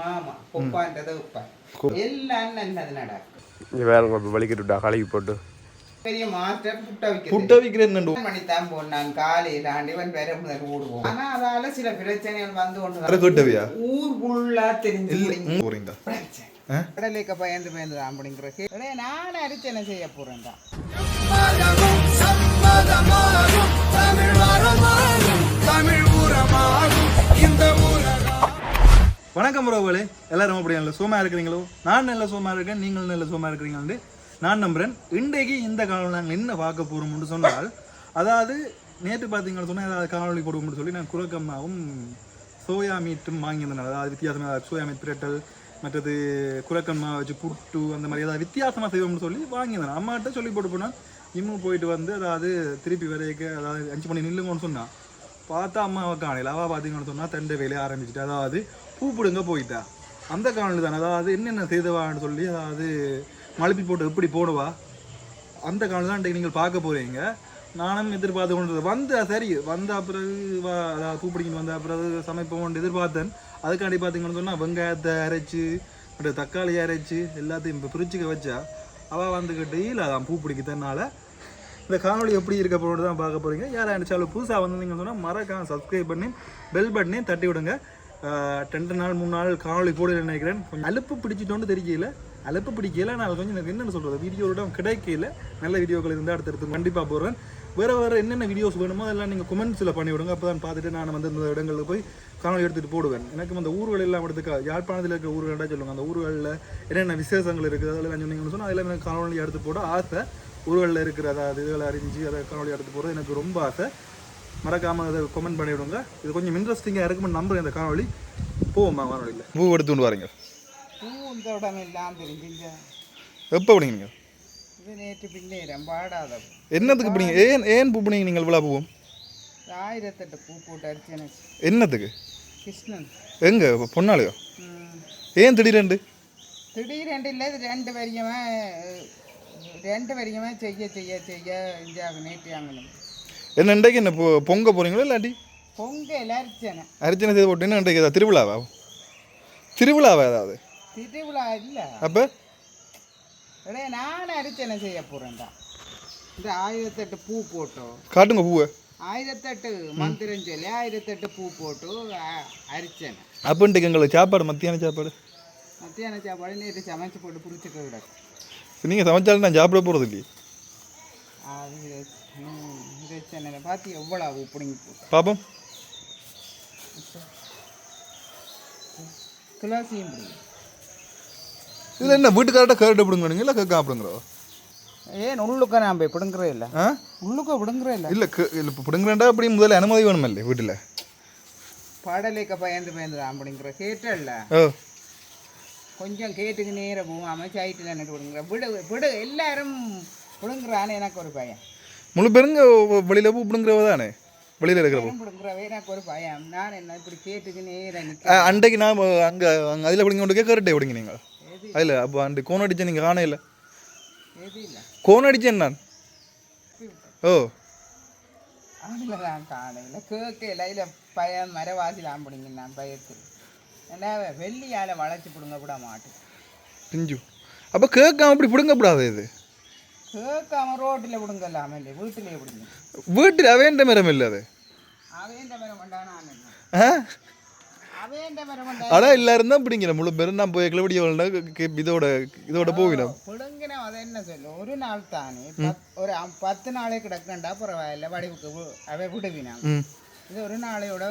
மாமா கொப்பான்றது வைப்பான் எல்லாம் நல்லது நடக்கும் வேற வலிக்கிட்டுட்டா கழுவி போட்டு. பெரிய மாஸ்டர் புட்ட வைக்கிறது. புட்ட விற்கிறேன் மணித்தான் போனான் காலையில் ஆண்டிவன் வேற முதல் ஓடுவோம் ஆனா அதால சில பிரச்சனைகள் வந்து வேற கொண்டு கேட்டவியா? ஊர் ஃபுல்லா தெரிஞ்சு போறீங்க பிரச்சனை. கடலைக்க பயந்து பயந்து தான் அப்படிங்கிறது டேய், நான் அரிச்சனை செய்ய போறேன்டா வணக்கம் உறவுகளே எல்லாரும் அப்படி நல்ல சோமா இருக்கிறீங்களோ? நான் நல்ல சோமா இருக்கேன் நீங்கள் நல்ல சோமா இருக்கிறீங்கன்னு நான் நம்புறேன் இன்றைக்கு இந்த காலம் நாங்கள் என்ன பார்க்க போகிறோம்னு சொன்னால் அதாவது நேற்று பார்த்தீங்கன்னு சொன்னால் ஏதாவது காணொலி போடுவோம்னு சொல்லி நான் குலக்கம்மாவும் சோயா மீட்டும் வாங்கியிருந்தேன். அதாவது வித்தியாசமாக சோயா மீட் பிரட்டல் மற்றது குலக்கம்மா வச்சு புட்டு அந்த மாதிரி ஏதாவது வித்தியாசமாக செய்வோம்னு சொல்லி வாங்கியிருந்தேன். அம்மாட்ட சொல்லி போட்டு போனால் இம்மும் போயிட்டு வந்து அதாவது திருப்பி வரைக்க அதாவது அஞ்சு மணி நில்லுங்கன்னு சொன்னான் பார்த்தா அம்மாவை காணையில் அவள் பார்த்தீங்கன்னு சொன்னால் தண்டை வேலையை ஆரம்பிச்சிட்டு அதாவது பூ பிடுங்க போயிட்டா அந்த காணொலி தானே அதாவது என்னென்ன செய்தவான்னு சொல்லி அதாவது மழுப்பி போட்டு எப்படி போடுவா? அந்த காணொலி தான் நீங்கள் பார்க்க போகிறீங்க நானும் எதிர்பார்த்து கொண்டு வந்து சரி வந்த பிறகு வா அதாவது பூ வந்த பிறகு சமைப்போம்னு எதிர்பார்த்தேன். அதுக்காண்டி பார்த்தீங்கன்னு சொன்னால் வெங்காயத்தை அரைச்சி அப்புறம் தக்காளி அரைச்சி எல்லாத்தையும் இப்போ பிரிச்சுக்க வச்சா அவள் வந்துக்கிட்டு இல்லை அதான் பூ பிடிக்கிறதுனால இந்த காணொலி எப்படி இருக்க போகிறது தான் பார்க்க போகிறீங்க யாராக நினச்சாலும் புதுசாக வந்திருந்தீங்கன்னு சொன்னால் மறக்காம சப்ஸ்கிரைப் பண்ணி பெல் பட்டனையும் தட்டி விடுங்க. ரெண்டு நாள் மூணு நாள் காணொலி போட நினைக்கிறேன். கொஞ்சம் அலுப்பு பிடிச்சிட்டோன்னு தெரியல அலுப்பு பிடிக்கல நான் கொஞ்சம் எனக்கு என்னென்னு சொல்கிறது வீடியோட கிடைக்கல நல்ல வீடியோக்கள் இருந்தால் அடுத்தடுத்து கண்டிப்பாக போடுறேன். வேறு வேறு என்னென்ன வீடியோஸ் வேணுமோ அதெல்லாம் நீங்கள் கமெண்ட்ஸில் பண்ணி விடுங்க. அப்போ தான் பார்த்துட்டு நான் வந்து இந்த இடங்களுக்கு போய் காணொலி எடுத்துகிட்டு போடுவேன். எனக்கு அந்த ஊர்கள் எல்லாம் எடுத்துக்கா யாழ்ப்பாணத்தில் இருக்கிற ஊர்களாக சொல்லுவாங்க? அந்த ஊர்களில் என்னென்ன விசேஷங்கள் இருக்குது? அதெல்லாம் சொன்னீங்கன்னு சொன்னால் அதெல்லாம் எனக்கு காணொலி எடுத்து போட ஆசை. ஊர்களில் இருக்கிற அதாவது இதுகளை அறிஞ்சு அதை காணொலி எடுத்து போகிறது எனக்கு ரொம்ப ஆசை. மறக்காமல் அதை கமெண்ட் பண்ணி விடுங்க இது கொஞ்சம் இன்ட்ரெஸ்டிங்காக இருக்குமென்னு நம்புறேன் இந்த காணொலி போவோம்மா காணொலியில் பூ எடுத்து கொண்டு வரீங்க. பூ இந்த உடனே எல்லாம் தெரிஞ்சுங்க. எப்போ பிடிங்க? இது நேற்று பின்னேரம் பாடாத. என்னத்துக்கு பிடிங்க? ஏன் ஏன் பூ பிடிங்க நீங்கள் விழா பூவும்? ஆயிரத்தெட்டு பூ போட்டு அரிச்சனை என்னத்துக்கு? கிருஷ்ணன். எங்க? பொன்னாளையோ. ஏன் திடீரெண்டு திடீரெண்டு இல்லை இது ரெண்டு வரையுமே ரெண்டு வரையுமே செய்ய செய்ய செய்ய இங்கே நேற்று அங்கணும் என்ன இன்றைக்கு என்ன பொ- பொங்க போகிறீங்களோ இல்லாட்டி? பொங்கல் அரிச்சனை. அர்ச்சனை செய்து போட்டு என்ன இன்றைக்கு திருவிழாவா? திருவிழாவா ஏதாவது? திருவிழா இல்லை. அப்போ? அடே நான் அரிச்சனை செய்ய போகிறேன்டா இந்த ஆயிரத்தெட்டு பூ போட்டோம் காட்டுங்க பூவை. ஆயிரத்தெட்டு மந்திரம் சொல்லி ஆயிரத்தெட்டு பூ போட்டு அரிச்சனை. அப்போ இன்றைக்கு எங்களுக்கு சாப்பாடு மத்தியான சாப்பாடு? மத்தியான சாப்பாடு நேற்று சமைச்சு போட்டு பிடிச்சிக்க கிடக்கும் நீங்கள் சமைச்சாலும் நான் சாப்பிட போகிறது இல்லையே அது பார்த்து எவ்வளோ பிடிங்கி போட்டு பாப்போம் துளசியும் பிடிக்கும் இதில் என்ன வீட்டுக்கார்ட்ட கேரட்டை பிடுங்க இல்லை கேட்க அப்படிங்கிறோ ஏன் உள்ளுக்க நான் போய் பிடுங்குறே இல்லை. உள்ளுக்க பிடுங்குறே இல்லை. இல்லை இல்லை இப்போ பிடுங்குறேன்டா அப்படி முதல்ல அனுமதி வேணுமில்ல வீட்டில். பாடலைக்க பயந்து பயந்து தான் பிடிங்குற கேட்டல்ல கொஞ்சம் கேட்டுக்கு நேரம் போகும் அமைச்சாயிட்டு எனக்கு பிடுங்குற விடு விடு எல்லாரும் பிடுங்குறான்னு எனக்கு ஒரு பயம். முழு பேருங்க வெளியில் பூ பிடுங்குறவ தானே? வெளியில் இருக்கிற பூ பிடுங்குறவே எனக்கு ஒரு பயம். நான் அங்கே அங்கே அதில் பிடிங்க கொண்டு கேரட்டை பிடிங்க நீங்கள் அதில் அப்போ அண்டு கோன் அடித்தேன் நீங்கள் காண இல்லை. கோன் அடித்தேன் நான். ஓ. அதில் நான் காணையில் கேட்கல இல்லை. பயம் மரவாசிலாம் பிடிங்க நான் பயத்தில். ஏன்னா வெள்ளியால் வளைச்சி பிடுங்க கூட மாட்டேன். பிஞ்சு. அப்போ கேட்காம அப்படி பிடுங்கக்கூடாது இது. அவேண்ட மரம் இல்லை அது அவேண்ட மரம் வேண்டாம் நான் என்ன ஆ அவேண்ட மரம் வேண்டாம் ஆனால் எல்லாரும் தான் பிடிங்கிற முழு பேரும் நான் போய் கிளபடி இதோட இதோட போவிடும் பிடுங்கினா அதை என்ன சொல்லு ஒரு நாள் தானே ஒரு பத்து நாளே கிடக்கண்டா பரவாயில்ல வடிவுக்கு அவை விடுவினாங்க ம் இது ஒரு நாளையோட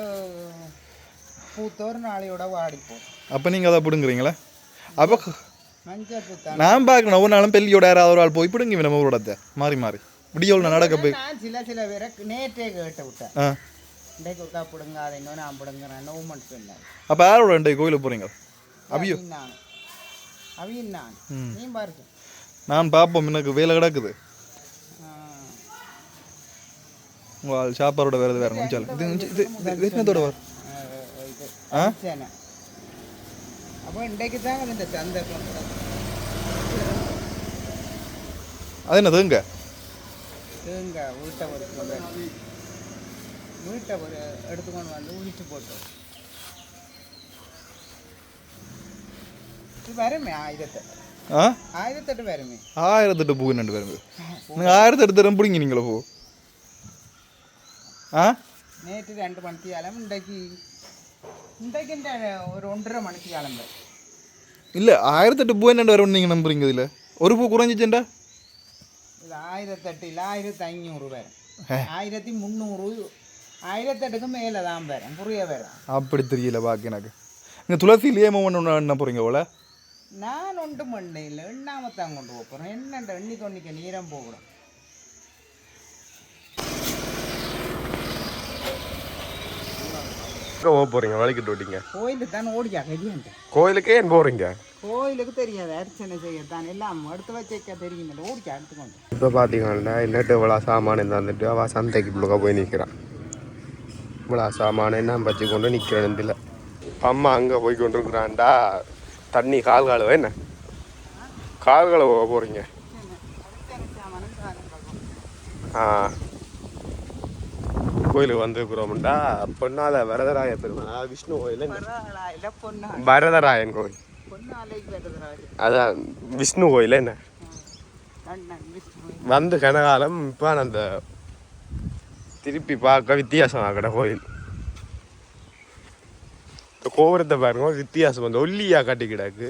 பூத்த ஒரு நாளையோட வாடிப்போம் அப்போ நீங்கள் அதை பிடுங்குறீங்களா அப்போ நான் பார்க்கணும். ஒவ்வொரு நாளும் பெல்லியோட யாராவது ஒரு ஆள் போய் பிடுங்கி நம்ம ஊரோட மாறி மாறி. விடியோவில் நான் நடக்க போய். சில சில பேரை நேற்றே கேட்டு விட்டேன். இன்றைக்கு ஒருக்கா பிடுங்காதீங்க நான் பிடுங்குறேன். ஊமன் சொன்னேன் அப்போ யாரோட இன்றைக்கு கோயிலுக்கு போகிறீங்க அவியும் நான். அவியும் நான். நீ பாருங்க நான் பார்ப்போம். எனக்கு வேலை கிடக்குது. உங்கள் சாப்பாரோட வேறு வேறு கொஞ்சம் இது இது- வர ஆ, அப்போ இன்றைக்கு தான் இந்த சந்தர்ப்பம் அது என்னது இங்க தேங்க வீட்டை ஒரு வீட்டை ஒரு எடுத்துக்கொண்டு வந்து உரிச்சு போட்டோம். இது வருமே ஆயிரத்தெட்டு ஆ? ஆயிரத்தெட்டு வருமே ஆயிரத்தெட்டு பூ ரெண்டு பேரும் நீங்கள் ஆயிரத்தெட்டு தரம் பிடிங்க நீங்களோ பூ. ஆ? நேற்று ரெண்டு மணிக்கு காலம் இன்றைக்கு இன்றைக்கு இந்த ஒரு ஒன்றரை மணிக்கு கிளம்பு இல்லை ஆயிரத்தெட்டு பூ என்னண்டு வரும் நீங்கள் நம்புறீங்க இதில் ஒரு பூ குறைஞ்சிச்சேன்டா இது ஆயிரத்தெட்டு இல்லை ஆயிரத்தி ஐநூறு ஏ. ஆயிரத்தி முந்நூறு ஆயிரத்தெட்டுக்கு மேலே தான் வரும் புரிய வரும் அப்படி தெரியல பாக்கி எனக்கு இங்கே துளசியிலேயே ஒன்று என்ன போகிறீங்க போல நான் ஒன்றும் பண்ண இல்லை எண்ணாமத்தான் கொண்டு போகிறேன் என்னண்ட எண்ணி தொண்ணிக்க நீரம் எங்கே போக போகிறீங்க வலிக்கிட்டு விட்டீங்க கோயிலுக்கு தான் ஓடியா கதியாண்டு கோயிலுக்கே ஏன் போகிறீங்க கோயிலுக்கு தெரியாது அர்ச்சனை செய்யத்தான் எல்லாம் எடுத்து வச்சேக்க தெரியுமில்ல. ஓடிக்கா எடுத்துக்கொண்டு இப்போ பார்த்தீங்கன்னா என்னட்டு இவ்வளோ சாமான் வந்துட்டு அவள் சந்தைக்கு புழுக்க போய் நிற்கிறான். இவ்வளோ சாமான என்ன பச்சு கொண்டு நிற்கிறேன் அம்மா அங்கே போய் கொண்டு இருக்கிறான்டா தண்ணி கால் கழுவ என்ன? கால் கழுவ போகிறீங்க ஆ. கோயிலுக்கு வந்துருக்குறோம்டா. பொன்னால வரதராய பெருமாள். விஷ்ணு கோயில்? இல்லை வரதராயன் கோயில். அதான் விஷ்ணு கோயில் என்ன? வந்து கனகாலம் இப்போ அந்த திருப்பி பார்க்க வித்தியாசம் ஆகட கோயில். இந்த கோபுரத்தை பாருங்க வித்தியாசம் வந்து ஒல்லியா கட்டி கிடக்கு.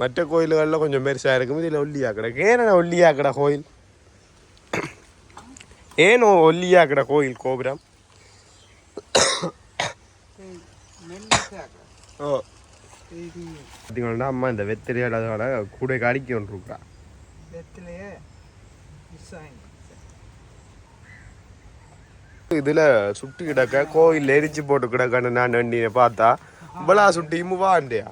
மற்ற கோயில்களில் கொஞ்சம் பெருசாக இருக்கும் இதில் ஒல்லியா கிடக்கு. ஏன்னா ஒல்லியா கிட கோயில்? ஏன் ஒல்லியா கிட கோயில் கோபுரம்? ஓ. பார்த்தீங்கன்னா அம்மா இந்த வெத்திரையாட கூட கடிக்க ஒன்று இருக்கா வெத்திலேயே இதுல சுட்டி கிடக்க கோயில் எரிச்சு போட்டு கிடக்கன்னு நான் வண்டியை பார்த்தா இவ்வளா சுட்டி முவாண்டியா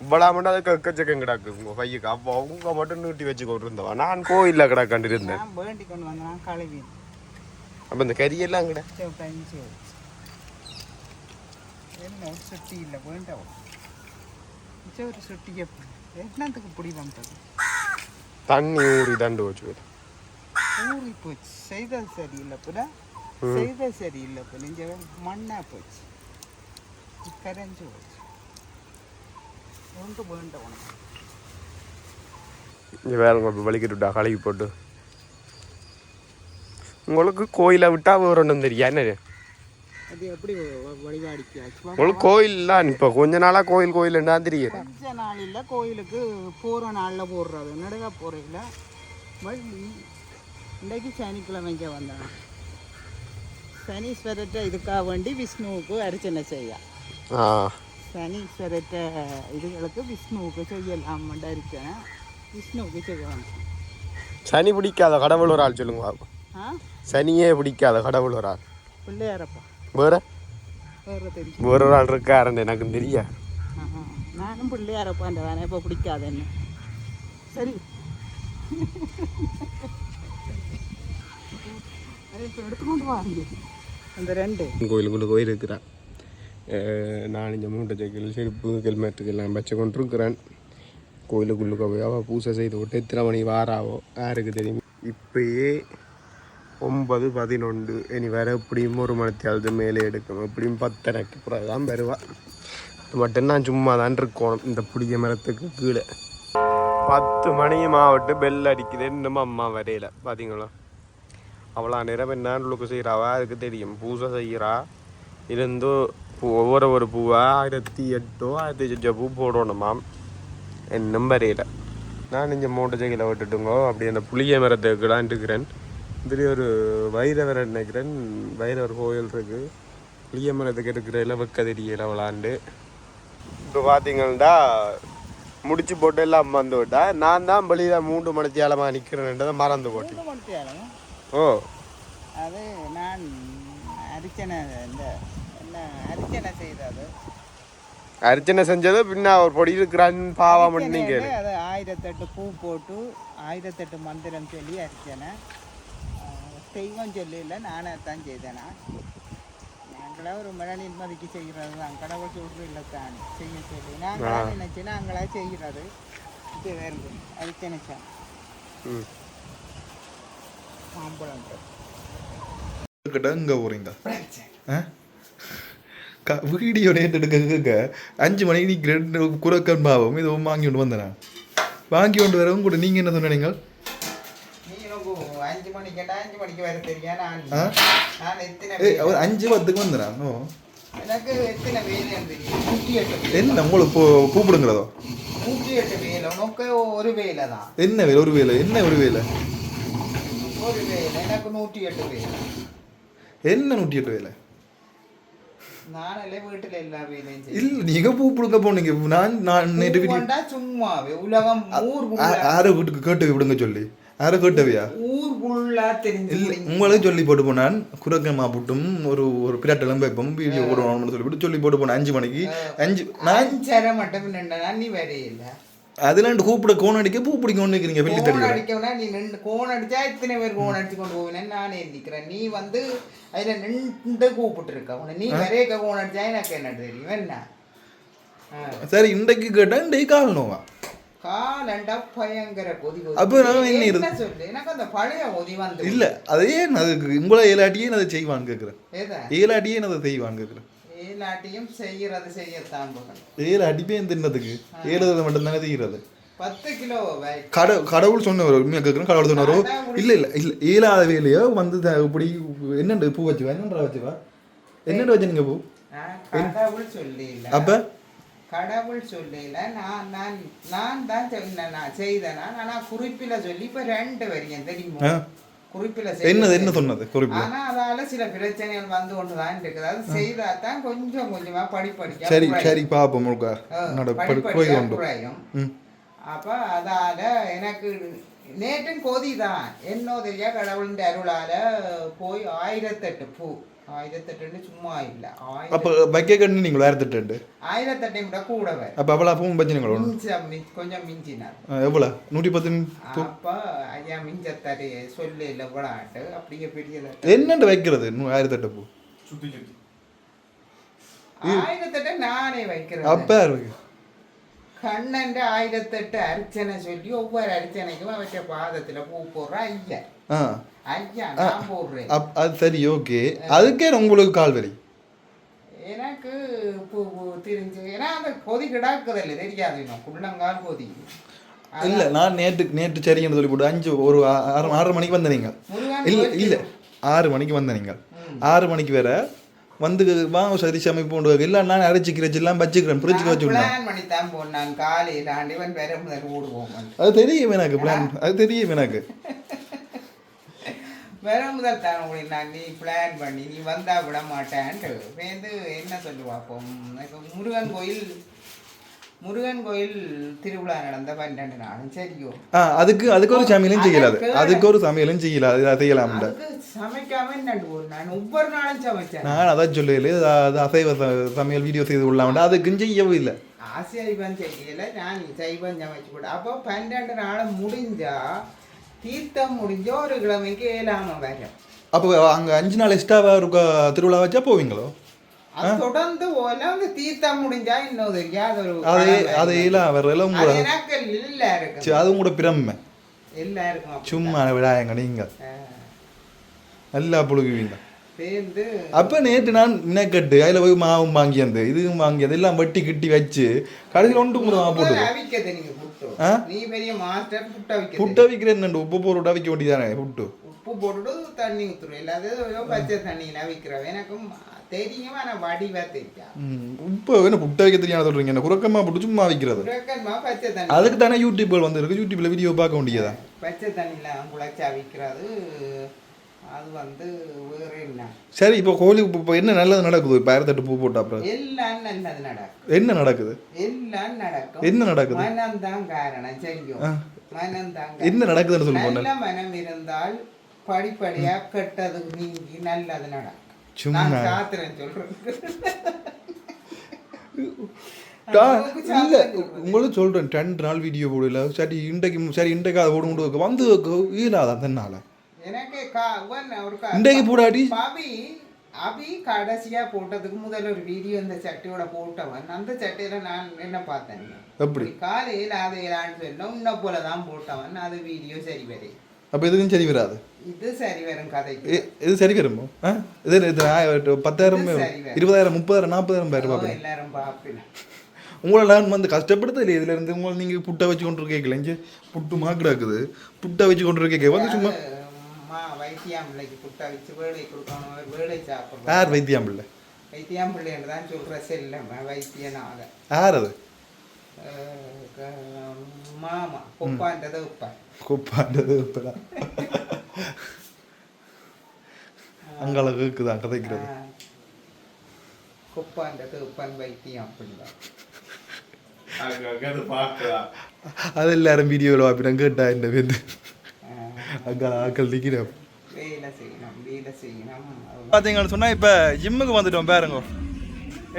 இவ்வளா மட்டும் அதுக்கு எக்கச்சக்கம் கிடக்கு உங்க பையக்கு அப்போ அவங்க மட்டும் நீட்டி வச்சு கொண்டு இருந்தவா நான் கோயில்ல கிடக்கண்டு இருந்தேன். அப்ப இந்த கரியெல்லாம் கிட கஞ்சி என்ன ஒரு சுட்டி இல்லை வேண்டாம் ஒரு சுட்டிக்கு என்னத்துக்கு பிடி வந்தது தண்ணி ஊறி தண்டு வச்சு ஊறி போச்சு செய்தது சரியில்லை புடா செய்தது சரியில்லை இப்போ நெஞ்ச மண்ணா போச்சு கரைஞ்சு போச்சு ஒன்று வேண்டாம் உனக்கு இங்கே வேற உங்க வலிக்கிட்டுட்டா கழுவி போட்டு உங்களுக்கு கோயிலை விட்டா வேற ஒன்றும் தெரியா என்ன அது எப்படி வழிபாடிக்கு உங்களுக்கு கோயில்லாம் இப்போ கொஞ்ச நாளா கோயில் கோயில் என்ன தெரியுது பச்சை நாளில் கோயிலுக்கு போகிற நாளில் போடுறது நடுக போகிறீங்கள இன்றைக்கு சனிக்கிழமைக்கு வந்தான் சனீஸ்வரத்தை இதுக்காக வேண்டி விஷ்ணுவுக்கு அர்ச்சனை செய்ய. சனீஸ்வரத்தை இதுகளுக்கு விஷ்ணுவுக்கு செய்யலாம்னு இருக்கேன். விஷ்ணுவுக்கு செய்யலாம் சனி பிடிக்காத கடவுள் ஒரு ஆள் சொல்லுங்க சனியே பிடிக்காத கடவுள் ஒரு ஆள். பிள்ளையாரப்பா. வேற? ஒரு ஆள் இருக்காருன்னு எனக்கு தெரியா. நானும் பிள்ளையாரப்பான்ற தானே இப்போ பிடிக்காது என்ன சரி எடுத்துக்கொண்டு வாங்க அந்த ரெண்டு கோயிலுக்குள்ள போயிருக்கிறேன் நான் இந்த மூட்டை சைக்கிள் செருப்பு ஹெல்மெட்டுக்கு எல்லாம் வச்சு கொண்டிருக்கிறேன் கோயிலுக்குள்ளுக்க போய் அவள் பூசை செய்து விட்டு எத்தனை மணி வாராவோ யாருக்கு தெரியும் இப்பயே ஒன்பது பதினொன்று. இனி வேற எப்படியும் ஒரு மணித்தியாவது மேலே எடுக்கணும் எப்படியும் பத்தரைக்கு பிறகு தான் வருவா. அது மட்டும் நான் சும்மா தான் இருக்கணும். இந்த புளிய மரத்துக்கு கீழே. பத்து மணியும் ஆவட்டு பெல் அடிக்குது. இன்னும் அம்மா வரையில. பார்த்தீங்களா அவ்வளோ நேரம் என்ன செய்கிறாவா அதுக்கு தெரியும். பூசை செய்கிறா இருந்து பூ ஒவ்வொரு ஒரு பூவா ஆயிரத்தி எட்டோ ஆயிரத்தி அஞ்சோ பூ போடணுமாம் இன்னும் வரையில. நான் இங்கே மூட்டை சைக்கிளை விட்டுட்டுங்கோ அப்படி அந்த புளிய மரத்துக்குலாம் இருக்கிறேன். இதுலேயே ஒரு வைரவர் நினைக்கிறேன்? வைரவர் கோயில் இருக்கு. புளிய மரத்துக்கு இருக்கிற இலவக்க தெரியல விளாண்டு. இப்போ பார்த்தீங்கன்னா முடிச்சு போட்டு எல்லாம் வந்து விட்டா நான் தான் வெளியில் மூன்று மணித்தி ஆழமாக நிற்கிறேன்றதை மறந்து போட்டேன். ஓ. அது நான் அரிச்சனை இந்த என்ன அரிச்சனை செய்தது. அர்ச்சனை செஞ்சது பின்ன அவர் பொடி இருக்கிறான் பாவம் அரிச்சனையில அது ஆயிரத்தெட்டு பூ போட்டு ஆயிரத்தெட்டு மந்திரம் சொல்லி அரிச்சனை. ஆஹ், தெய்வம் சொல்லல நானே தான் செய்தேனா. நாங்களா ஒரு மன நிம்மதிக்கு செய்கிறது தான். கடவுள் சொல்றது இல்லை தான். செய்ய சொல்லி நாங்களா நினைச்சு நாங்களா செய்கிறது. இது வேறு. சார் ம். மாம்பழம் கிட்ட இங்கே வீடியோ நேற்று எடுக்க அஞ்சு மணிக்கு நீ குரக்கன் பாவம். இது வாங்கி கொண்டு வந்தேன்? வாங்கி கொண்டு வரவும் கூட நீங்கள் என்ன சொன்னீங்க நீ எனக்கு அஞ்சு மணிக்கு கேட்டா அஞ்சு மணிக்கு வர தெரியும் நான் ஆ? நான் எத்தனை ஏய் வேலை- அவர் அஞ்சு பத்துக்கு வந்துடுறான் ஓ. என்ன உங்களுக்கு கூப்பிடுங்கிறதோ ஒரு வேலை தான் என்ன வேலை ஒரு வேலை என்ன ஒரு வேலை ஒரு வேலை எனக்கு நூற்றி எட்டு வேலை என்ன நூற்றி எட்டு வேலை நானே வீட்டுல எல்லா வேலையும். இல்லை நீங்கள் கூப்பிடுங்க போனீங்க நான் நான் சும்மாவே உலகம் யாரை வீட்டுக்கு கேட்டு விடுங்க சொல்லி யாரை கேட்டவையா. உங்களுக்கு சொல்லி போட்டு போனான். குரக்கன் மாப்புட்டும் ஒரு ஒரு பிராட்டெல்லாம் வைப்போம் வீடியோ போடுவோம்னு சொல்லிவிட்டு சொல்லி போட்டு போனேன். அஞ்சு மணிக்கு. அஞ்சு அஞ்சரை மட்டும் நின்றனா நீ வரையில. அதில் கூப்பிட கோன் அடிக்க பூ பிடிக்கும் நிற்கிறீங்க வெள்ளி தடி அடிக்கணும்னா நீ நின்று கோன் அடிச்சா இத்தனை பேர் கோன் அடிச்சு கொண்டு போவேன் நானே எந்திக்கிறேன் நீ வந்து அதுல நின்று கூப்பிட்டு இருக்க உன்னை நீ வரையக்க கோன் அடிச்சா எனக்கு என்ன தெரியும்? என்ன. சரி இன்றைக்கு கேட்டேன் டெய் கால் நோவா. காலண்டா பயங்கர கொதி கொதி. அப்ப நான் என்ன என்ன இருக்கு? சொல்லு? எனக்கு அந்த பழைய ஒதி வந்து இல்லை அதே அதுக்கு உங்களை ஏலாட்டியே அதை செய்வான்னு கேட்குறேன் ஏலாட்டியே அதை செய்வான்னு கேட்குறேன் எல்லாட்டையும் செய்யறது செய்யத்தான் ஏழு அடிப்பே தின்னதுக்கு. ஏழுறது மட்டும்தானே செய்கிறது பத்து கிலோ கடவுள் சொன்னவர் உண்மையாக கேட்குறேன் கடவுள் சொன்னாரோ? இல்லை இல்லை இல்லை ஏழாத வேலையோ வந்து இப்படி என்னண்டு பூ வச்சுவா? என்னன்றா வச்சுவா? என்னண்டு வச்சு நீங்கள் பூ? கடவுள் சொல்லி இல்ல அப்போ? கடவுள் சொல்லல நான் நான் நான் தான் சொன்னேன் நான் செய்தேனா? ஆனா குறிப்பில சொல்லி இப்ப ரெண்டு வரையும் தெரியுமா. குறிப்பில செய்ய என்ன சொன்னது குறிப்பில்? ஆனா அதால சில பிரச்சனைகள் வந்து கொண்டுதான் இருக்குது. அது செய்தா தான் கொஞ்சம் கொஞ்சமா படிப்படிக்கா சரி. சரி பாப்போம் கொண்டு குறையும். அப்ப அதால எனக்கு நேற்றும் கொதிதான் என்னோ தெரியா கடவுளின் அருளால போய் ஆயிரத்தெட்டு பூ ஆயிரத்தெட்டுன்னு சும்மா இல்ல அப்போ ஆயிரம் வைக்க கண்ணு நீங்கள் வேறுத்துட்டு ஆயிரத்தெட்டை விட கூட வரும் அப்போ அவ்வளோ பூவும் பச்சினுங்களோ மிஞ்சம் மி- கொஞ்சம் மிஞ்சினார் எவ்வளோ நூற்றி பத்து பூ அப்ப ஐயா மிஞ்சத்தடி சொல்லு இல்லை விளாட்டு அப்படியே பெரிய என்னண்டு வைக்கிறது நூ- ஆயிரத்தெட்டு பூ ஆயிரத்தெட்டை நானே வைக்கிறேன் அப்போ இருக்கு கண்ணன் ஆயிரத்தெட்டு அர்ச்சனை சொல்லி அது சரி ஓகே. அதுக்கே உங்களுக்கு கால் வலி. எனக்கு தெரிஞ்சு ஏன்னா அந்த கொதி கிடாக்குதில்ல தெரியாது. இன்னும் குள்ளங்கால் கொதி. இல்ல நான் நேற்று நேற்று சரின்னு சொல்லி போட்டு அஞ்சு ஒரு ஆறு ஆறரை மணிக்கு வந்த நீங்கள். இல்ல இல்ல ஆறு மணிக்கு வந்த நீங்கள். ஆறு மணிக்கு வேற வந்து வாங்க சரி சமைப்பு கொண்டு இல்ல நான் அரைச்சிக்கிறேன் எல்லாம் வச்சுக்கிறேன் ஃப்ரிட்ஜுக்கு வச்சுக்கிறேன் அது தெரியும் எனக்கு பிளான் அது தெரியும் எனக்கு. வேற முதல் உங்களை நான் நீ பிளான் பண்ணி நீ வந்தா விட மாட்டேன்ட்டு. வந்து என்ன சொல்லுவா அப்போ இப்போ முருகன் கோயில் முருகன் கோயில் திருவிழா நடந்த பன்னெண்டு நாளும் சரியோ ஆ அதுக்கு அதுக்கு ஒரு சமையலும் செய்யலாது அதுக்கு ஒரு சமையலும் செய்யலாது அதுக்கு சமைக்காம நான் ஒவ்வொரு நாளும் சமைச்சேன். நான் அதான் சொல்லல அது அசைவ சமையல் வீடியோ செய்து விடலாம்டா அதுக்கும் செய்யவே இல்லை. ஆசைவன் செய்யல. நான் சைவம் சமைச்சு போட அப்போ பன்னெண்டு நாளும் முடிஞ்சா தீர்த்தம் முடிஞ்ச ஒரு கிழமைக்கு ஏழாம வரும் அப்போ அங்க அஞ்சு நாள் எக்ஸ்ட்ராவா இருக்க திருவிழா வச்சா போவீங்களோ அது தொடர்ந்து போல அந்த தீர்த்தம் முடிஞ்சா ஒரு அதே. அதே எல்லாம் வரல உங்க அது எனக்கு இல்ல இருக்கு சரி, அது உங்களோட பிரம்மை எல்லாம் இருக்கும் அப்படி. சும்மா விடாயங்க நீங்க. நல்லா புழுகுவீங்க அப்ப நேற்று நான் மினக்கட்டு அதில் போய் மாவும் வாங்கியது இதுவும் வாங்கியது எல்லாம் வட்டி கிட்டி வச்சு கடைசியில் ஒன்று கூட மா போட்டு புட்டு. அவிக்கிறது விற்கிறேன் உப்பு போட்டு அவிக்க வேண்டியதானே புட்டு? உப்பு போட்டுட்டு தண்ணி ஊத்துரும் இல்லாத பச்சை தண்ணியில் அவிக்கிறவன் எனக்கும் தெரியும் ஆனா வடிவா தெரியும் உப்பு என்ன புட்டை வைக்க தெரியாத சொல்றீங்க? என்ன குறக்கமா போட்டு சும்மா தண்ணி. அதுக்கு தானே யூடியூப்கள் வந்துருக்கு. யூடியூப்ல வீடியோ பார்க்க வேண்டியதா பச்சை தண்ணியில் குழச்சி அவிக்கிறது. அது வந்து வேற என்ன? சரி இப்போ கோழி இப்போ என்ன நல்லது நடக்குது? இப்போ ஆயிரத்தெட்டு பூ போட்டா அப்புறம் எல்லாம் நல்லது நடக்கும். என்ன நடக்குது? எல்லாம் நடக்கும். என்ன நடக்குது? மனம்தான் காரணம் சரியும் ஆ. மனம்தான் என்ன நடக்குதுன்னு சொல்லுங்க நல்ல மனம் இருந்தால் படிப்படியா கெட்டது நீங்கி நல்லது நடக்கும். சும்மா. நான் சாத்திரம் சொல்றேன் இல்ல. உங்களுக்கு சொல்றேன் ரெண்டு நாள் வீடியோ போடல சரி இன்றைக்கு சரி இன்றைக்கு அதை ஓடும் கொண்டு வந்து ஈலாத அதனால இன்றைக்கு போடாடி பாபி அபி கடைசியா போட்டதுக்கு முதல்ல ஒரு வீடியோ இந்த சட்டையோட போட்டவன். அந்த சட்டையில நான் என்ன பார்த்தேன்? எப்படி? காலையில் அதை இலான்னு சொன்னோம் உன்னை போல தான் போட்டவன். அது வீடியோ சரி வரை அப்போ இதுக்கும் சரி வராது? இது சரி வரும் இ- இது சரி வருமோ? இது இது பத்தாயிரம். இருபதாயிரம் முப்பதாயிரம் நாற்பதாயிரம் பேர் பார்ப்பேன் எல்லாரும் பார்ப்பேன். உங்களெல்லாம் வந்து கஷ்டப்படுத்த இதுல இருந்து உங்களை நீங்க புட்டை வச்சு கொண்டு இருக்கீங்களா புட்டு மாக்கிடாக்குது புட்டை வச்சு கொண்டு இருக்கீங்க வந்து சும்மா மா வைத்தியாம்பிள்ளைக்கு புட்டா வச்சு வேலை கொடுக்கணும் வேலை சாப்பிடுறோம் யார் வைத்தியம் பிள்ளை வைத்தியாம்பிள்ளைன்னு தான் சொல்கிற செல்லம்மா வைத்தியனாக யார் அது மாமா கொப்பான்றது உப்பா குப்பாண்டது இப்பதான் அங்கால கேக்குதான் கதைக்கிறது கொப்பான்றது உப்பன் வைத்தியம் அப்படிதான் அது எல்லாரும் வீடியோவில் பார்ப்பினா கேட்டா பேருந்து அஹ் அங்கால ஆக்கள் நிற்கிறேன் பார்த்தீங்கன்னு சொன்னா இப்போ ஜிம்முக்கு வந்துட்டோம் பாருங்க.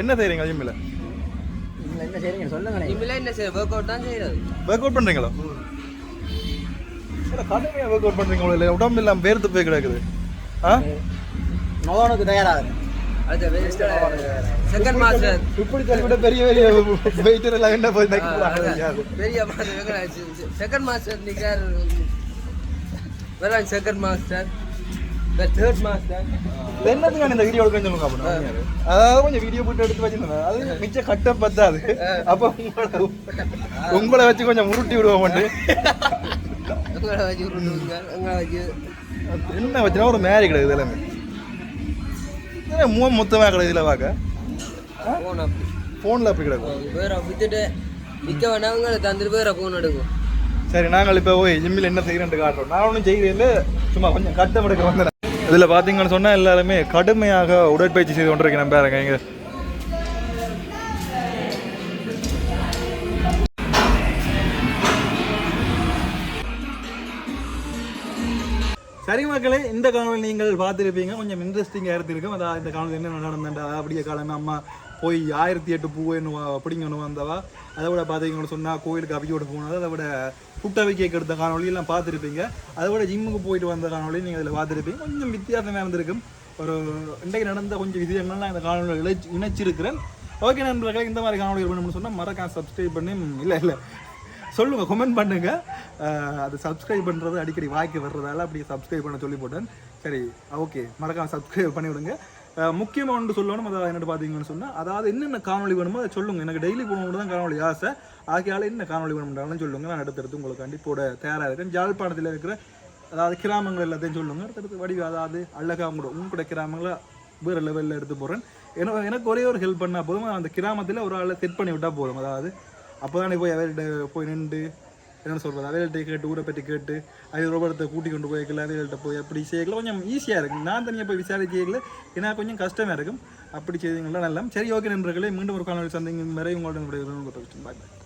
என்ன செய்றீங்க ஜிம்மில்? என்ன செய்றீங்க சொல்லுங்களேன். இனிமேல் என்ன செய்ய ஒர்க் அவுட் தான் ஒர்க் அவுட் பண்ணுறீங்களா கடுமையாக ஒர்க் அவுட் பண்ணுறீங்களோ இல்லை உடம்பு இல்லாமல் வேர்த்து போய் கிடக்குது. ஆ? மகனுக்கு தயாராகுது அடுத்த செகண்ட் மாஸ்டர் இப்படி சொல்லிவிட பெரிய பெரிய வெயிட்டர் எல்லாம் என்ன போய் பெரிய மாஸ்டர் செகண்ட் மாஸ்டர் நிக்கார் வேற செகண்ட் மாஸ்டர் என்னதுக்கான இந்த வீடியோ எடுக்கணும்னு சொல்லுங்க அப்போ அதாவது கொஞ்சம் வீடியோ போட்டு எடுத்து வச்சிருந்தேன் அது மிச்சம் கட்ட பத்தாது அப்போ உங்களை வச்சு கொஞ்சம் உருட்டி விடுவோம் என்ன வச்சுனா ஒரு மேரி கிடக்குது எல்லாமே என்ன மூவ மொத்தமாக கிடக்குது இதில் பார்க்க ஃபோனில் அப்படி கிடக்கும் வேற வித்துட்டு விற்க வேணாங்களை தந்துட்டு வேற போன் எடுக்கும் சரி நாங்கள் இப்போ போய் ஜிம்மில் என்ன செய்கிறேன்ட்டு காட்டுறோம் நான் ஒன்றும் செய்கிறேன் சும்மா கொஞ்சம் கட்டம் எடுக்க வந்தேன் இதில் பார்த்தீங்கன்னு சொன்னால் எல்லாருமே கடுமையாக உடற்பயிற்சி செய்து கொண்டிருக்கிறேன் பாருங்க இங்கே. சரி மக்களே இந்த காணொலி நீங்கள் பார்த்துருப்பீங்க. கொஞ்சம் இன்ட்ரெஸ்டிங்காக இருந்திருக்கும் அதான் இந்த காணொலி என்ன நடந்தா அப்படியே காலமே அம்மா போய் ஆயிரத்தி எட்டு பூ என்னவா அப்படிங்கணும் வந்தவா அதை விட பார்த்தீங்கன்னு சொன்னால் கோயிலுக்கு அவியோட போனது அதை விட புட்டவை கேக் எடுத்த காணொலியெல்லாம் பார்த்துருப்பீங்க. அதை விட ஜிம்முக்கு போயிட்டு வந்த காணொலி நீங்கள் அதில் பார்த்துருப்பீங்க. கொஞ்சம் வித்தியாசமாக இருந்திருக்கும். ஒரு இன்றைக்கு நடந்த கொஞ்சம் விஷயங்கள்லாம் இந்த காணொலியில் இழைச்சி இணைச்சிருக்கிறேன். ஓகே நண்பர்களே இந்த மாதிரி காணொலி பண்ணணும்னு சொன்னால் மறக்காம சப்ஸ்கிரைப் பண்ணி இல்லை இல்லை. சொல்லுங்கள் கமெண்ட் பண்ணுங்கள் அது சப்ஸ்கிரைப் பண்ணுறது அடிக்கடி வாய்க்கு வர்றதால அப்படி சப்ஸ்கிரைப் பண்ண சொல்லி போட்டேன். சரி ஓகே. மறக்காம சப்ஸ்கிரைப் பண்ணி முக்கியமாக ஒன்று சொல்லணும். அதை என்னட்டு பார்த்தீங்கன்னு சொன்னால் அதாவது என்னென்ன காணொலி வேணுமோ அதை சொல்லுங்கள் எனக்கு டெய்லி போகணும் தான் காணொலி ஆசை. ஆகையால் என்ன காணொலி வேணும்ன்றாலும் சொல்லுங்கள் நான் அடுத்தடுத்து உங்களுக்காண்டி போட தயாராக இருக்கேன். ஜாழ்ப்பாணத்தில் இருக்கிற அதாவது கிராமங்கள் எல்லாத்தையும் சொல்லுங்கள் அடுத்தடுத்து வடிவு அதாவது அழகா உங்களோட உங்களோட கிராமங்களை வேறு லெவலில் எடுத்து போகிறேன் ஏன்னா எனக்கு ஒரே ஒரு ஹெல்ப் பண்ணால் போதும். அந்த கிராமத்தில் ஒரு ஆளை செட் பண்ணி விட்டால் போதும். அதாவது அப்போ தானே போய் அவர்கிட்ட போய் நின்று என்ன சொல்கிறது அவைகள்ட்ட கேட்டு ஊரை பற்றி கேட்டு அது ரோபத்தை கூட்டி கொண்டு போய்க்கல அவைகள்ட்ட போய் அப்படி செய்யல கொஞ்சம் ஈஸியாக இருக்கும். நான் தனியாக போய் விசாரிக்கல. ஏன்னா கொஞ்சம் கஷ்டமாக இருக்கும். அப்படி செய்தீங்களா நல்லா. சரி ஓகே நண்பர்களே. மீண்டும் ஒரு காணொலி சந்திங்க வரை உங்களோட பாய்